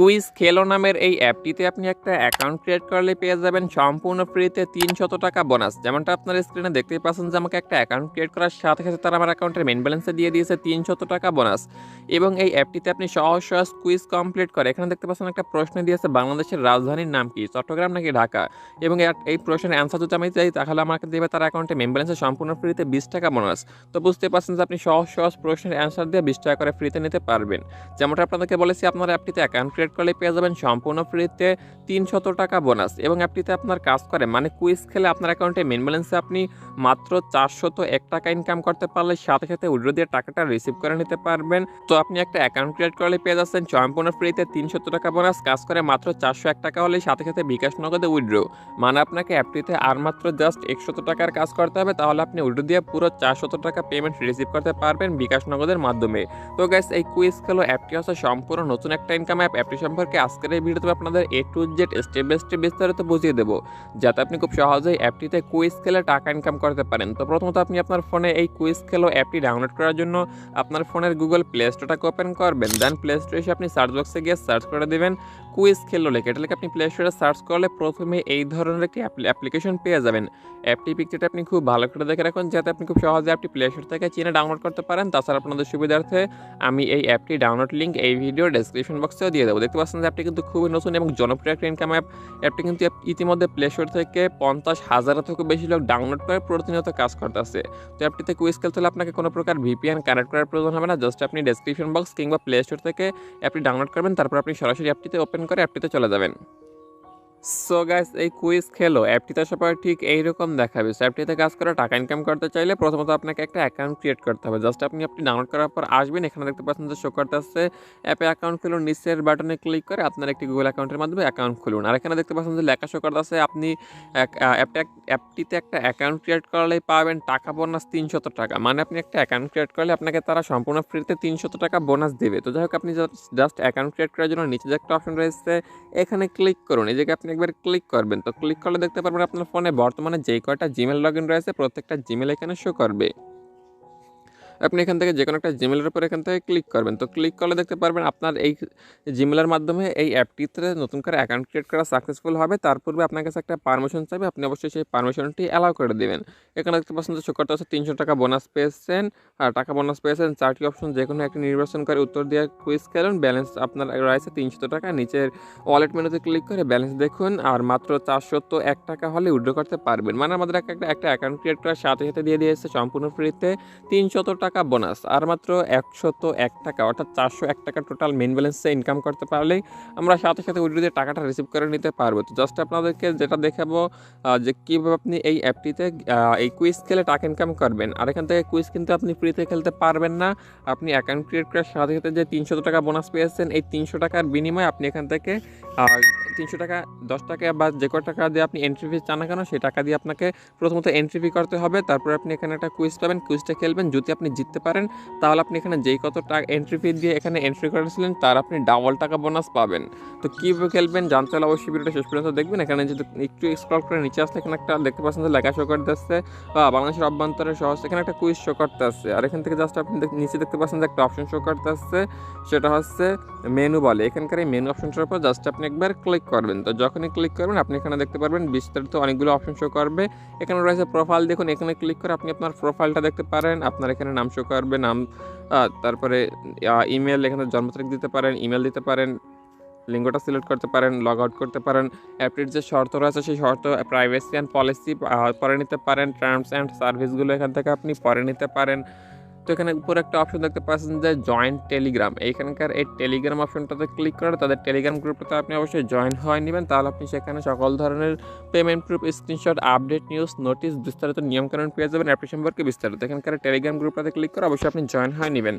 Quiz খেলো নামের এই অ্যাপটিতে আপনি একটা অ্যাকাউন্ট ক্রিয়েট করলে পেয়ে যাবেন সম্পূর্ণ ফ্রিতে তিনশত টাকা বোনাস যেমনটা আপনার স্ক্রিনে দেখতেই পাচ্ছেন যে আমাকে একটা অ্যাকাউন্ট ক্রিয়েট করার সাথে সাথে তারা আমার অ্যাকাউন্টের মেন ব্যালেন্সে দিয়ে দিয়েছে তিনশত টাকা বোনাস এবং এই অ্যাপটিতে আপনি সহজ সহজ কুইজ কমপ্লিট করে, এখানে দেখতে পাচ্ছেন একটা প্রশ্ন দিয়েছে বাংলাদেশের রাজধানীর নাম কি? চট্টগ্রাম নাকি ঢাকা? এবং এই প্রশ্নের অ্যান্সার যদি আমি চাই, তাহলে আমাকে দেবে তার অ্যাকাউন্টে মেন ব্যালেন্সে সম্পূর্ণ ফ্রিতে বিশ টাকা বোনাস তো বুঝতে পারছেন যে আপনি সহজ সহজ প্রশ্নের অ্যান্সার দিয়ে বিশ টাকা করে ফ্রিতে নিতে পারবেন। যেমনটা আপনাদেরকে বলেছি, আপনার অ্যাপটিতে অ্যাকাউন্ট ক্রিয়েট করলে পেয়ে যাবেন সম্পূর্ণ ফ্রিতে তিনশত টাকা বোনাস এবং অ্যাপটিতে আপনার কাজ করে। মানে কুইজ খেলে আপনার অ্যাকাউন্টে মেন ব্যালেন্সে আপনি মাত্র চারশত এক টাকা ইনকাম করতে পারলে সাথে সাথে উইড্রো দিয়ে টাকাটা রিসিভ করে নিতে পারবেন। তো আপনি একটা অ্যাকাউন্ট ক্রিয়েট করলে পেয়ে যাচ্ছেন সম্পূর্ণ ফ্রিতে তিনশত টাকা বোনাস কাজ করে মাত্র চারশো এক টাকা হলে সাথে সাথে বিকাশ নগদে উইড্রো। মানে আপনাকে অ্যাপটিতে আর মাত্র জাস্ট একশত টাকার কাজ করতে হবে। তাহলে আপনি উইড্রো দিয়ে পুরো চারশত টাকা পেমেন্ট রিসিভ করতে পারবেন বিকাশ নগদের মাধ্যমে। তো গ্যাস এই কুইজ খেলো অ্যাপটি হচ্ছে সম্পূর্ণ নতুন একটা ইনকাম অ্যাপ অ্যাপটি সম্পর্কে আজকের এই ভিডিওতে আপনাদের A to Z step by step বিস্তারিত বুঝিয়ে দেবো, যাতে আপনি খুব সহজেই অ্যাপটিতে কুইজ খেলে টাকা ইনকাম করতে পারেন। তো প্রথমত আপনি আপনার ফোনে এই কুইজ খেলো অ্যাপটি ডাউনলোড করার জন্য আপনার ফোনের গুগল প্লে স্টোরটাকে ওপেন করবেন। দেন প্লে স্টোরে এসে আপনি সার্চ বক্সে গিয়ে সার্চ করে দেবেন কুইজ খেলো লেখে। এটা লিখে আপনি প্লে স্টোরে সার্চ করলে প্রথমে এই ধরনের একটি অ্যাপ্লিকেশন পেয়ে যাবেন। অ্যাপটি পিকচারটা আপনি খুব ভালো করে দেখে রাখুন, যাতে আপনি খুব সহজে অ্যাপটি প্লে স্টোর থেকে চিনে ডাউনলোড করতে পারেন। তাছাড়া আপনাদের সুবিধার্থে আমি এই অ্যাপটি ডাউনলোড লিঙ্ক এই ভিডিও ডেসক্রিপশন বক্সেও দিয়ে দেবো। দেখতে পাচ্ছেন যে অ্যাপটি কিন্তু খুবই নতুন এবং জনপ্রিয় একটা ইনকাম অ্যাপ অ্যাপটি কিন্তু ইতিমধ্যে প্লে স্টোর থেকে পঞ্চাশ হাজারের থেকে বেশি লোক ডাউনলোড করে প্রতিনিয়ত কাজ করতেছে। তো অ্যাপটিতে কুইজ খেলতে হলে আপনাকে কোনো প্রকার ভিপিএন কানেক্ট করার প্রয়োজন হবে না জাস্ট আপনি ডেসক্রিপশন বক্স কিংবা প্লে স্টোর থেকে অ্যাপটি ডাউনলোড করবেন, তারপর আপনি সরাসরি অ্যাপটিতে ওপেন করে অ্যাপটিতে চলে যাবেন। সো গাইস এই কুইজ খেলো। অ্যাপটিতে সবাই ঠিক এইরকম দেখাবে। সো অ্যাপটিতে কাজ করে, টাকা ইনকাম করতে চাইলে প্রথমত আপনাকে একটা অ্যাকাউন্ট ক্রিয়েট করতে হবে। জাস্ট আপনি আপনি ডাউনলোড করার পর আসবেন, এখানে দেখতে পাচ্ছেন যে শো করতে আসছে অ্যাপে অ্যাকাউন্ট খুলুন, নিচের বাটনে ক্লিক করে আপনার একটি গুগল অ্যাকাউন্টের মাধ্যমে অ্যাকাউন্ট খুলুন। আর এখানে দেখতে পাচ্ছেন যে লেখা শো করতে আছে আপনি অ্যাপটা, অ্যাপটিতে একটা অ্যাকাউন্ট ক্রিয়েট করলেই পাবেন টাকা বোনাস তিনশত টাকা। মানে আপনি একটা অ্যাকাউন্ট ক্রিয়েট করলে আপনাকে তারা সম্পূর্ণ ফ্রিতে তিনশত টাকা বোনাস দেবে। তো যাই হোক, আপনি জাস্ট অ্যাকাউন্ট ক্রিয়েট করার জন্য নিচে যে একটা অপশন রয়েছে, এখানে ক্লিক করুন। এই জায়গায় আপনি একবার ক্লিক করবেন। তো ক্লিক করলে দেখতে পারবেন আপনার ফোনে বর্তমানে যে কয়টা জিমেল লগ ইন রয়েছে, প্রত্যেকটা জিমেল এখানে শো করবে। আপনি এখান থেকে যে কোনো একটা জিমেলের উপর এখান থেকে ক্লিক করবেন। তো ক্লিক করলে দেখতে পারবেন আপনার এই জিমেলের মাধ্যমে এই অ্যাপটিতে নতুন করে অ্যাকাউন্ট ক্রিয়েট করা সাকসেসফুল হবে। তার পূর্বে আপনার কাছে একটা পারমিশন চাইবে, আপনি অবশ্যই সেই পারমিশনটি অ্যালাউ করে দেবেন। এখানে দেখতে পাচ্ছেন যে শুক্রটা হচ্ছে তিনশো টাকা বোনাস পেয়েছেন। আর টাকা বোনাস পেয়েছেন চারটি অপশন যে কোনো একটি নির্বাচন করে উত্তর দিয়ে কুইজ খেলুন। ব্যালেন্স আপনার রয়েছে তিনশো টাকা। নিচের ওয়ালেট মেনুতে ক্লিক করে ব্যালেন্স দেখুন। আর মাত্র চারশো তো এক টাকা হলে উইড্রো করতে পারবেন। মানে আমাদের একটা একটা অ্যাকাউন্ট ক্রিয়েট করার সাথে সাথে দিয়ে দিয়েছে সম্পূর্ণ ফ্রিতে তিনশত টাকা বোনাস, আর মাত্র একশত এক টাকা, অর্থাৎ চারশো এক টাকা টোটাল মেন ব্যালেন্সে ইনকাম করতে পারলেই আমরা সাথে সাথে উইড্রো দিয়ে টাকাটা রিসিভ করে নিতে পারব। তো জাস্ট আপনাদেরকে যেটা দেখাবো যে কীভাবে আপনি এই অ্যাপটিতে এই কুইজ খেলে টাকা ইনকাম করবেন, আর এখান থেকে কুইজ কিন্তু আপনি ফ্রিতে খেলতে পারবেন না। আপনি অ্যাকাউন্ট ক্রিয়েট করার সাথে সাথে যে তিনশো টাকা বোনাস পেয়েছেন, এই তিনশো টাকার বিনিময়ে আপনি এখান থেকে তিনশো টাকা, দশ টাকা বা যে কয় টাকা দিয়ে আপনি এন্ট্রি ফি চান কেন, সেই টাকা দিয়ে আপনাকে প্রথমত এন্ট্রি ফি করতে হবে। তারপর আপনি এখানে একটা কুইজ পাবেন কুইজটা খেলবেন, যদি আপনি জিততে পারেন তাহলে আপনি এখানে যেই কত টাকা এন্ট্রি ফি দিয়ে এখানে এন্ট্রি করেছিলেন তার আপনি ডাবল টাকা বোনাস পাবেন। তো কীভাবে খেলবেন জানতে হলে অবশ্যই ভিডিওটা শেষ পর্যন্ত দেখবেন। এখানে যদি একটু স্ক্রল করে নিচে আসতে এখানে একটা দেখতে পাচ্ছেন যে লেখা শো করতে আসছে আহ, বাংলাদেশের অভ্যন্তরে সহজ এখানে একটা কুইজ শো করতে আসছে আর এখান থেকে জাস্ট আপনি নিচে দেখতে পাচ্ছেন যে একটা অপশন শো করতে আসছে সেটা হচ্ছে মেনু বলে। এখানকার এই মেনু অপশনটার উপর জাস্ট আপনি একবার ক্লিক করবেন। তো যখনই ক্লিক করবেন আপনি এখানে দেখতে পারবেন বিস্তারিত অনেকগুলো অপশন শো করবে। এখানে রয়েছে প্রোফাইল দেখুন এখানে ক্লিক করে আপনি আপনার প্রোফাইলটা দেখতে পারেন। আপনার এখানে নাম শো করবে, নাম তারপরে ইমেল এখানে জন্ম তারিখ দিতে পারেন ইমেল দিতে পারেন, লিঙ্গটা সিলেক্ট করতে পারেন লগ আউট করতে পারেন অ্যাপটির যে শর্ত রয়েছে সেই শর্ত প্রাইভেসি অ্যান্ড পলিসি পরে নিতে পারেন টার্মস অ্যান্ড সার্ভিসগুলো এখান থেকে আপনি পরে নিতে পারেন। তো এখানে উপরে একটা অপশন দেখতে পাচ্ছেন যে জয়েন্ট টেলিগ্রাম এইখানকার এই টেলিগ্রাম অপশনটাতে ক্লিক করে তাদের টেলিগ্রাম গ্রুপটাতে আপনি অবশ্যই জয়েন হয়ে নেবেন। তাহলে আপনি সেখানে সকল ধরনের payment proof screenshot update news notice বিস্তারিত নিয়মকানুন পেয়ে যাবেন অ্যাপটি সম্পর্কে বিস্তারিত। এখানকার টেলিগ্রাম গ্রুপটাতে ক্লিক করে অবশ্যই আপনি জয়েন হয়ে নেবেন।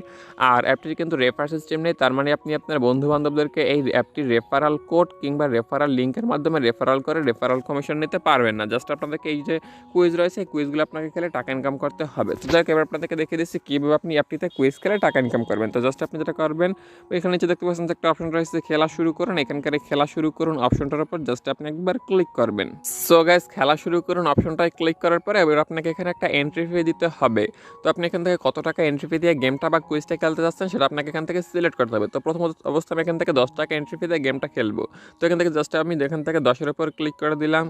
আর অ্যাপটির কিন্তু রেফার সিস্টেম নেই, তার মানে আপনি আপনার বন্ধু বান্ধবদেরকে এই অ্যাপটির রেফারাল কোড কিংবা রেফারাল লিঙ্কের মাধ্যমে রেফারাল করে রেফারাল কমিশন নিতে পারবেন না। জাস্ট আপনাদেরকে এই যে কুইজ রয়েছে, এই কুইজগুলো আপনাকে খেলে টাকা ইনকাম করতে হবে। তো যাই এবার আপনাদেরকে দেখিয়ে দিচ্ছি কী এইভাবে আপনি অ্যাপটিতে কুইজ খেলে টাকা ইনকাম করবেন। তো জাস্ট আপনি যেটা করবেন, এখানে নিচে দেখতে পাচ্ছেন যে একটা অপশন রয়েছে খেলা শুরু করুন। এখানকার খেলা শুরু করুন অপশনটার উপর জাস্ট আপনি একবার ক্লিক করবেন। সো গাইস খেলা শুরু করুন অপশনটায় ক্লিক করার পরে এবার আপনাকে এখানে একটা এন্ট্রি ফি দিতে হবে। তো আপনি এখান থেকে কত টাকা এন্ট্রি ফি দিয়ে গেমটা বা কুইজটা খেলতে যাচ্ছেন সেটা আপনাকে এখান থেকে সিলেক্ট করতে হবে। তো প্রথম অবস্থা আমি এখান থেকে দশ টাকা এন্ট্রি ফি দিয়ে গেমটা খেলব। তো এখান থেকে জাস্ট আমি এখান থেকে দশের উপর ক্লিক করে দিলাম।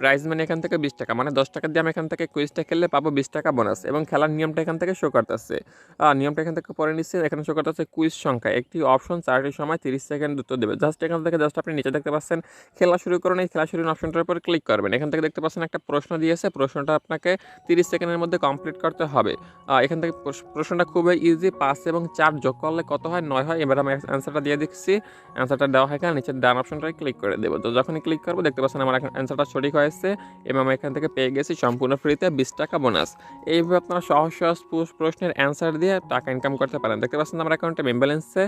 প্রাইস মানে এখান থেকে বিশ টাকা। মানে দশ টাকা দিয়ে আমি এখান থেকে কুইজটা খেললে পাবো বিশ টাকা বোনাস এবং খেলার নিয়মটা এখান থেকে শো করতেছে নিয়মটা এখান থেকে পরে নিচ্ছে এখানে শো করতেছে কুইজ সংখ্যা। একটি অপশন চারটির সময় তিরিশ সেকেন্ড উত্তর দেবে। জাস্ট এখান থেকে জাস্ট আপনি নিচে দেখতে পাচ্ছেন, খেলা শুরু করুন। এই খেলা শুরু অপশনটার উপর ক্লিক করবেন। এখান থেকে দেখতে পাচ্ছেন একটা প্রশ্ন দিয়েছে। প্রশ্নটা আপনাকে তিরিশ সেকেন্ডের মধ্যে কমপ্লিট করতে হবে। এখান থেকে প্রশ্নটা খুবই ইজি পাঁচ এবং চার যোগ করলে কত হয়? নয় হয়। এবার আমি অ্যান্সারটা দিয়ে দিচ্ছি। অ্যান্সারটা দেওয়া হয় কেন নিচের ডান অপশনটায় ক্লিক করে দেবো। তো যখনই ক্লিক করব, দেখতে পাচ্ছেন আমার অ্যান্সারটা সঠিক হয়েছে। এবং আমি এখান থেকে পেয়ে গেছি সম্পূর্ণ ফ্রিতে বিশ টাকা বোনাস এইভাবে আপনারা সহজ সহজ পুশ- প্রশ্নের অ্যান্সার দিয়ে টাকা ইনকাম করতে পারেন। দেখতে পাচ্ছেন আমার অ্যাকাউন্টে ব্যালেন্সে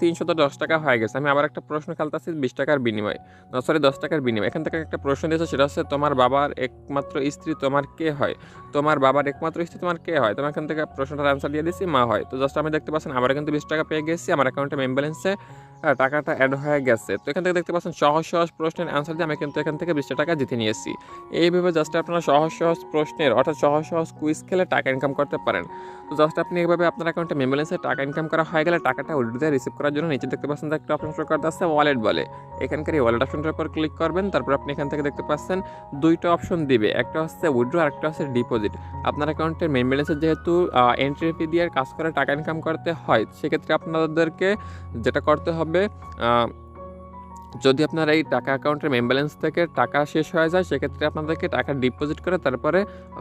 তিনশত দশ টাকা হয়ে গেছে। আমি আবার একটা প্রশ্ন খেলতেছি বিশ টাকার বিনিময়ে। সরি দশ টাকার বিনিময়ে। এখান থেকে একটা প্রশ্ন দিয়েছে, সেটা হচ্ছে তোমার বাবার একমাত্র স্ত্রী তোমার কে হয়? তোমার বাবার একমাত্র স্ত্রী তোমার কে হয়? তোমার এখান থেকে প্রশ্নটার অ্যান্সার দিয়ে দিচ্ছি মা হয়। তো জাস্ট আমি দেখতে পাচ্ছেন আবার কিন্তু বিশ টাকা পেয়ে গেছি। আমার অ্যাকাউন্টে ব্যালেন্সে টাকাটা অ্যাড হয়ে গেছে। তো এখান থেকে দেখতে পাচ্ছেন, সহজ সহজ প্রশ্নের অ্যান্সার দিয়ে আমি কিন্তু এখান থেকে বিশটা টাকা জিতে নিয়েছি। এইভাবে জাস্ট আপনারা সহজ সহজ প্রশ্নের, অর্থাৎ সহজ সহজ কুইজ খেলে টাকা ইনকাম করতে পারেন। তো জাস্ট আপনি এভাবে আপনার অ্যাকাউন্টে মেম্বারেন্সে টাকা ইনকাম করা হয়ে গেলে টাকাটা উইড্রোতে রিসিভ করার জন্য নিচে দেখতে পাচ্ছেন একটা অপশন শো করতে আসছে ওয়ালেট বলে। এখানকার এই ওয়ালেট অপশনটার উপর ক্লিক করবেন, তারপর আপনি এখান থেকে দেখতে পাচ্ছেন দুইটা অপশন দিবে। একটা হচ্ছে উইড্রো আর একটা হচ্ছে ডিপোজিট আপনার অ্যাকাউন্টের মেন ব্যালেন্সে যেহেতু এন্ট্রি ফি দিয়ে কাজ করে, টাকা ইনকাম করতে হয়, সেক্ষেত্রে আপনাদেরকে যেটা করতে হবে যদি আপনার এই টাকা অ্যাকাউন্টের মেম ব্যালেন্স থেকে টাকা শেষ হয়ে যায়, সেক্ষেত্রে আপনাদেরকে টাকা ডিপোজিট করে তারপরে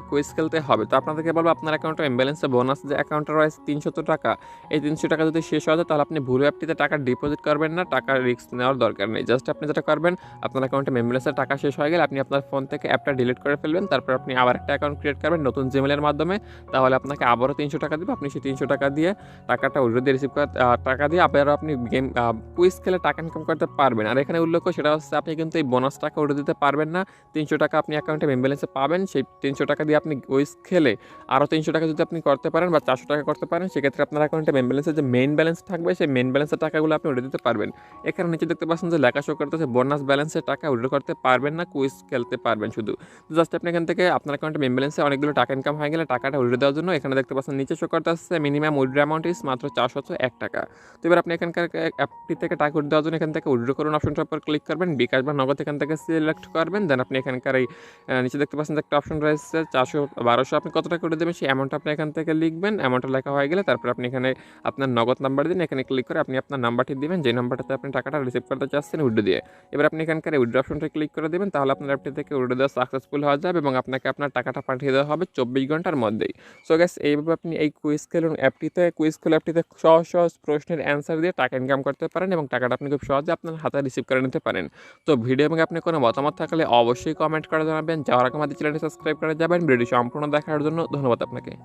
কুইজ খেলতে হবে। তো আপনাদেরকে বলব, আপনার অ্যাকাউন্টের মেম ব্যালেন্সে বোনাস যে অ্যাকাউন্টে রয়েছে তিনশত টাকা, এই তিনশো টাকা যদি শেষ হয়ে যায়, তাহলে আপনি ভুল অ্যাপটিতে টাকা ডিপোজিট করবেন না টাকার রিস্ক নেওয়ার দরকার নেই। জাস্ট আপনি যেটা করবেন, আপনার অ্যাকাউন্টে মেম ব্যালেন্সের টাকা শেষ হয়ে গেলে আপনি আপনার ফোন থেকে অ্যাপটা ডিলিট করে ফেলবেন, তারপর আপনি আবার একটা অ্যাকাউন্ট ক্রিয়েট করবেন নতুন জিমেলের মাধ্যমে। তাহলে আপনাকে আবারও তিনশো টাকা দেবে, আপনি সেই তিনশো টাকা দিয়ে টাকাটা উইড্রো দিয়ে রিসিভ করে টাকা দিয়ে আবারও আপনি গেম কুইজ খেলে টাকা ইনকাম করতে পারবেন। আর এখানে উল্লেখ সেটা হচ্ছে আপনি কিন্তু এই বোনাস টাকা উঠে দিতে পারবেন না। তিনশো টাকা আপনি অ্যাকাউন্টে মেম ব্যালেন্সে পাবেন। সেই তিনশো টাকা দিয়ে আপনি কুইজ খেলে আরও তিনশো টাকা যদি আপনি করতে পারেন বা চারশো টাকা করতে পারেন, সেক্ষেত্রে আপনার অ্যাকাউন্টে মেম ব্যালেন্সের যে মেইন ব্যালেন্স থাকবে, সেই মেইন ব্যালেন্সের টাকাগুলো আপনি উঠে দিতে পারবেন। এখানে নিচে দেখতে পাচ্ছেন যে লেখা শো করতেছে বোনাস ব্যালেন্সের টাকা উইড্রো করতে পারবেন না কুইজ খেলতে পারবেন শুধু। জাস্ট আপনি এখান থেকে আপনার অ্যাকাউন্টে মেম ব্যালেন্সে অনেকগুলো টাকা ইনকাম হয়ে গেলে টাকাটা উইড্রো দেওয়ার জন্য এখানে দেখতে পাচ্ছেন নিচে শো করতে আসছে মিনিমাম উইড্রো অ্যামাউন্ট ইস মাত্র চারশো এক টাকা। তো এবার আপনি এখানকার অ্যাপটি থেকে টাকা উঠে দেওয়ার জন্য এখান থেকে উইড্রো করুন অপশনটার উপর ক্লিক করবেন, বিকাশ বা নগদ এখান থেকে সিলেক্ট করবেন দেন আপনি এখানকার এই নিচে দেখতে পাচ্ছেন একটা অপশন রয়েছে, চারশো বারোশো আপনি কত টাকা করে দেবেন, সেই অ্যামাউন্টটা আপনি এখান থেকে লিখবেন অ্যামাউন্টটা লেখা হয়ে গেলে তারপর আপনি এখানে আপনার নগদ নাম্বার দিন, এখানে ক্লিক করে আপনি আপনার নাম্বারটি দিবেন যে নাম্বারটাতে আপনি টাকাটা রিসিভ করতে চাচ্ছেন উইড্রো দিয়ে। এবার আপনি এখানকার উইড্রো অপশনটা ক্লিক করে দেবেন, তাহলে আপনার অ্যাপটি থেকে উইড্রো দেওয়া সাকসেসফুল হয়ে যাবে এবং আপনাকে আপনার টাকাটা পাঠিয়ে দেওয়া হবে চব্বিশ ঘণ্টার মধ্যেই। সো গ্যাস এইভাবে আপনি এই কুইজ খেলুন অ্যাপটিতে কুইজ খেলুন অ্যাপটিতে সহজ সহজ প্রশ্নের অ্যান্সার দিয়ে টাকা ইনকাম করতে পারেন এবং টাকাটা আপনি খুব সহজে আপনার হাতে রিসিভ করে নিতে পারেন। তো ভিডিও এবং আপনি কোনো মতামত থাকলে অবশ্যই কমেন্ট করে জানাবেন। যাওয়ার আগে আমাদের চ্যানেলটি সাবস্ক্রাইব করে যাবেন। ভিডিওটি সম্পূর্ণ দেখার জন্য ধন্যবাদ আপনাকে।